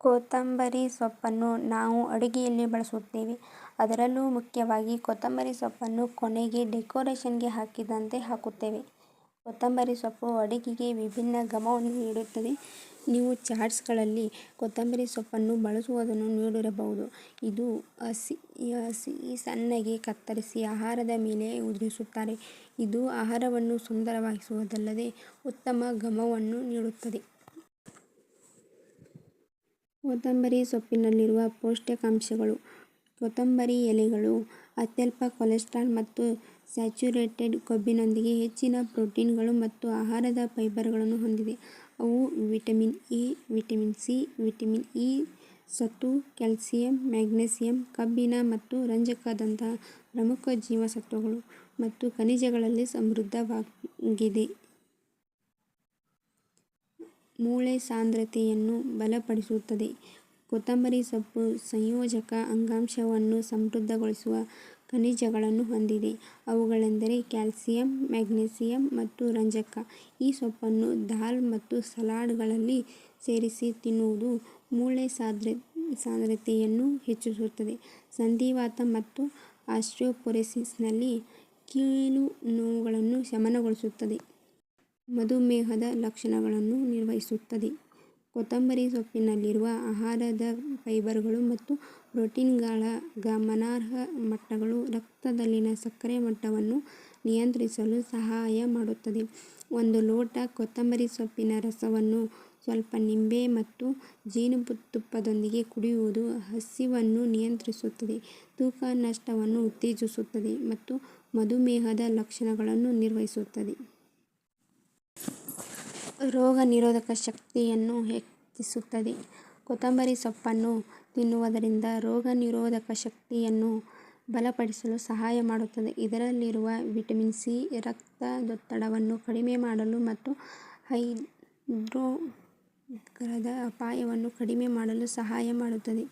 ಕೊತ್ತಂಬರಿ ಸೊಪ್ಪನ್ನು ನಾವು ಅಡುಗೆಯಲ್ಲಿ ಬಳಸುತ್ತೇವೆ. ಅದರಲ್ಲೂ ಮುಖ್ಯವಾಗಿ ಕೊತ್ತಂಬರಿ ಸೊಪ್ಪನ್ನು ಕೊನೆಗೆ ಡೆಕೋರೇಷನ್ಗೆ ಹಾಕಿದಂತೆ ಹಾಕುತ್ತೇವೆ. ಕೊತ್ತಂಬರಿ ಸೊಪ್ಪು ಅಡುಗೆಗೆ ವಿಭಿನ್ನ ಘಮವನ್ನು ನೀಡುತ್ತದೆ. ನೀವು ಚಾಟ್ಸ್ಗಳಲ್ಲಿ ಕೊತ್ತಂಬರಿ ಸೊಪ್ಪನ್ನು ಬಳಸುವುದನ್ನು ನೀಡಿರಬಹುದು ಇದು ಹಸಿ ಸಣ್ಣಗೆ ಕತ್ತರಿಸಿ ಆಹಾರದ ಮೇಲೆ ಉದುರಿಸುತ್ತಾರೆ. ಇದು ಆಹಾರವನ್ನು ಸುಂದರವಾಗಿಸುವುದಲ್ಲದೆ ಉತ್ತಮ ಘಮವನ್ನು ನೀಡುತ್ತದೆ. ಕೊತ್ತಂಬರಿ ಸೊಪ್ಪಿನಲ್ಲಿರುವ ಪೌಷ್ಟಿಕಾಂಶಗಳು ಕೊತ್ತಂಬರಿ ಎಲೆಗಳು ಅತ್ಯಲ್ಪ ಕೊಲೆಸ್ಟ್ರಾಲ್ ಮತ್ತು ಸ್ಯಾಚುರೇಟೆಡ್ ಕೊಬ್ಬಿನೊಂದಿಗೆ ಹೆಚ್ಚಿನ ಪ್ರೋಟೀನ್ಗಳು ಮತ್ತು ಆಹಾರದ ಫೈಬರ್ಗಳನ್ನು ಹೊಂದಿದೆ. ಅವು vitamin A, vitamin C, vitamin E, ಸತ್ತು ಕ್ಯಾಲ್ಸಿಯಂ, ಮ್ಯಾಗ್ನೀಸಿಯಮ್, ಕಬ್ಬಿಣ ಮತ್ತು ರಂಜಕದಂತಹ ಪ್ರಮುಖ ಜೀವಸತ್ವಗಳು ಮತ್ತು ಖನಿಜಗಳಲ್ಲಿ ಸಮೃದ್ಧವಾಗಿದೆ. ಮೂಳೆ ಸಾಂದ್ರತೆಯನ್ನು ಬಲಪಡಿಸುತ್ತದೆ ಕೊತ್ತಂಬರಿ ಸೊಪ್ಪು ಸಂಯೋಜಕ ಅಂಗಾಂಶವನ್ನು ಸಮೃದ್ಧಗೊಳಿಸುವ ಖನಿಜಗಳನ್ನು ಹೊಂದಿದೆ. ಅವುಗಳೆಂದರೆ ಕ್ಯಾಲ್ಸಿಯಂ, ಮ್ಯಾಗ್ನೀಸಿಯಮ್ ಮತ್ತು ರಂಜಕ. ಈ ಸೊಪ್ಪನ್ನು ದಾಲ್ ಮತ್ತು ಸಲಾಡ್ಗಳಲ್ಲಿ ಸೇರಿಸಿ ತಿನ್ನುವುದು ಮೂಳೆ ಸಾಂದ್ರತೆಯನ್ನು ಹೆಚ್ಚಿಸುತ್ತದೆ, ಸಂಧಿವಾತ ಮತ್ತು ಆಸ್ಟಿಯೋಪೊರೋಸಿಸ್ನಲ್ಲಿ ಕೀಲು ನೋವುಗಳನ್ನು ಶಮನಗೊಳಿಸುತ್ತದೆ. ಮಧುಮೇಹದ ಲಕ್ಷಣಗಳನ್ನು ನಿರ್ವಹಿಸುತ್ತದೆ. ಕೊತ್ತಂಬರಿ ಸೊಪ್ಪಿನಲ್ಲಿರುವ ಆಹಾರದ ಫೈಬರ್ಗಳು ಮತ್ತು ಪ್ರೋಟೀನ್ಗಳ ಗಮನಾರ್ಹ ಮಟ್ಟಗಳು ರಕ್ತದಲ್ಲಿನ ಸಕ್ಕರೆ ಮಟ್ಟವನ್ನು ನಿಯಂತ್ರಿಸಲು ಸಹಾಯ ಮಾಡುತ್ತದೆ. ಒಂದು ಲೋಟ ಕೊತ್ತಂಬರಿ ಸೊಪ್ಪಿನ ರಸವನ್ನು ಸ್ವಲ್ಪ ನಿಂಬೆ ಮತ್ತು ಜೇನುತುಪ್ಪದೊಂದಿಗೆ ಕುಡಿಯುವುದು ಹಸಿವನ್ನು ನಿಯಂತ್ರಿಸುತ್ತದೆ, ತೂಕ ನಷ್ಟವನ್ನು ಉತ್ತೇಜಿಸುತ್ತದೆ ಮತ್ತು ಮಧುಮೇಹದ ಲಕ್ಷಣಗಳನ್ನು ನಿರ್ವಹಿಸುತ್ತದೆ. ರೋಗನಿರೋಧಕ ಶಕ್ತಿಯನ್ನು ಹೆಚ್ಚಿಸುತ್ತದೆ ಕೊತ್ತಂಬರಿ ಸೊಪ್ಪನ್ನು ತಿನ್ನುವುದರಿಂದ ರೋಗ ನಿರೋಧಕ ಶಕ್ತಿಯನ್ನು ಬಲಪಡಿಸಲು ಸಹಾಯ ಮಾಡುತ್ತದೆ. ಇದರಲ್ಲಿರುವ ವಿಟಮಿನ್ ಸಿ, ರಕ್ತದೊತ್ತಡವನ್ನು ಕಡಿಮೆ ಮಾಡಲು ಮತ್ತು ಹೃದ್ರೋಗದ ಅಪಾಯವನ್ನು ಕಡಿಮೆ ಮಾಡಲು ಸಹಾಯ ಮಾಡುತ್ತದೆ.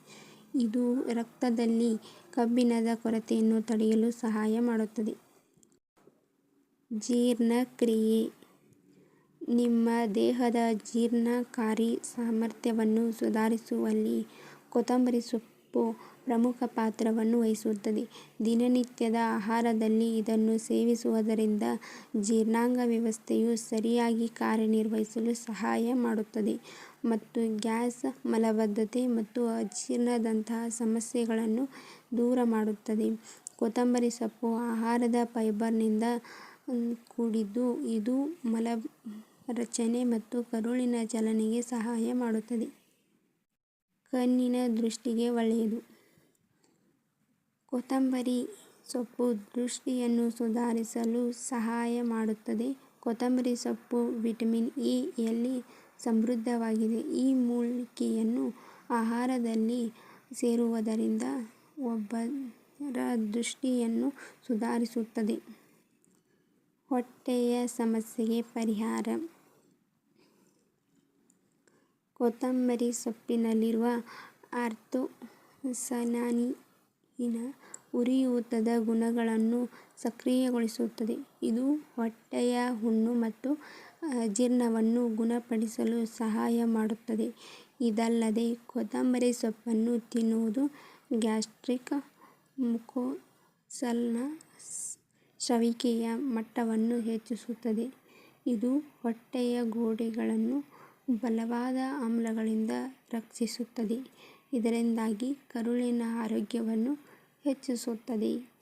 ಇದು ರಕ್ತದಲ್ಲಿ ಕಬ್ಬಿಣದ ಕೊರತೆಯನ್ನು ತಡೆಯಲು ಸಹಾಯ ಮಾಡುತ್ತದೆ. ಜೀರ್ಣಕ್ರಿಯೆ ನಿಮ್ಮ ದೇಹದ ಜೀರ್ಣಕಾರಿ ಸಾಮರ್ಥ್ಯವನ್ನು ಸುಧಾರಿಸುವಲ್ಲಿ ಕೊತ್ತಂಬರಿ ಸೊಪ್ಪು ಪ್ರಮುಖ ಪಾತ್ರವನ್ನು ವಹಿಸುತ್ತದೆ. ದಿನನಿತ್ಯದ ಆಹಾರದಲ್ಲಿ ಇದನ್ನು ಸೇವಿಸುವುದರಿಂದ ಜೀರ್ಣಾಂಗ ವ್ಯವಸ್ಥೆಯು ಸರಿಯಾಗಿ ಕಾರ್ಯನಿರ್ವಹಿಸಲು ಸಹಾಯ ಮಾಡುತ್ತದೆ ಮತ್ತು ಗ್ಯಾಸ್, ಮಲಬದ್ಧತೆ ಮತ್ತು ಅಜೀರ್ಣದಂತಹ ಸಮಸ್ಯೆಗಳನ್ನು ದೂರ ಮಾಡುತ್ತದೆ. ಕೊತ್ತಂಬರಿ ಸೊಪ್ಪು ಆಹಾರದ ಫೈಬರ್ನಿಂದ ಕೂಡಿದ್ದು, ಇದು ಮಲರಚನೆ ಮತ್ತು ಕರುಳಿನ ಚಲನೆಗೆ ಸಹಾಯ ಮಾಡುತ್ತದೆ. ಕಣ್ಣಿನ ದೃಷ್ಟಿಗೆ ಒಳ್ಳೆಯದು. ಕೊತ್ತಂಬರಿ ಸೊಪ್ಪು ದೃಷ್ಟಿಯನ್ನು ಸುಧಾರಿಸಲು ಸಹಾಯ ಮಾಡುತ್ತದೆ. ಕೊತ್ತಂಬರಿ ಸೊಪ್ಪು ವಿಟಮಿನ್ ಎ ಯಲ್ಲಿ ಸಮೃದ್ಧವಾಗಿದೆ. ಈ ಮೂಲಿಕೆಯನ್ನು ಆಹಾರದಲ್ಲಿ ಸೇರುವುದರಿಂದ ಒಬ್ಬರ ದೃಷ್ಟಿಯನ್ನು ಸುಧಾರಿಸುತ್ತದೆ. ಹೊಟ್ಟೆಯ ಸಮಸ್ಯೆಗೆ ಪರಿಹಾರ ಕೊತ್ತಂಬರಿ ಸೊಪ್ಪಿನಲ್ಲಿರುವ ಆಂಥೋಸಯಾನಿನ್ ಉರಿಯೂತದ ಗುಣಗಳನ್ನು ಸಕ್ರಿಯಗೊಳಿಸುತ್ತದೆ. ಇದು ಹೊಟ್ಟೆಯ ಹುಣ್ಣು ಮತ್ತು ಅಜೀರ್ಣವನ್ನು ಗುಣಪಡಿಸಲು ಸಹಾಯ ಮಾಡುತ್ತದೆ. ಇದಲ್ಲದೆ ಕೊತ್ತಂಬರಿ ಸೊಪ್ಪನ್ನು ತಿನ್ನುವುದು ಗ್ಯಾಸ್ಟ್ರಿಕ್ ಮುಕೋಸಲ್ನ ಸ್ರವಿಕೆಯ ಮಟ್ಟವನ್ನು ಹೆಚ್ಚಿಸುತ್ತದೆ. ಇದು ಹೊಟ್ಟೆಯ ಗೋಡೆಗಳನ್ನು ಬಲವಾದ ಆಮ್ಲಗಳಿಂದ ರಕ್ಷಿಸುತ್ತದೆ, ಇದರಿಂದಾಗಿ ಕರುಳಿನ ಆರೋಗ್ಯವನ್ನು ಹೆಚ್ಚಿಸುತ್ತದೆ.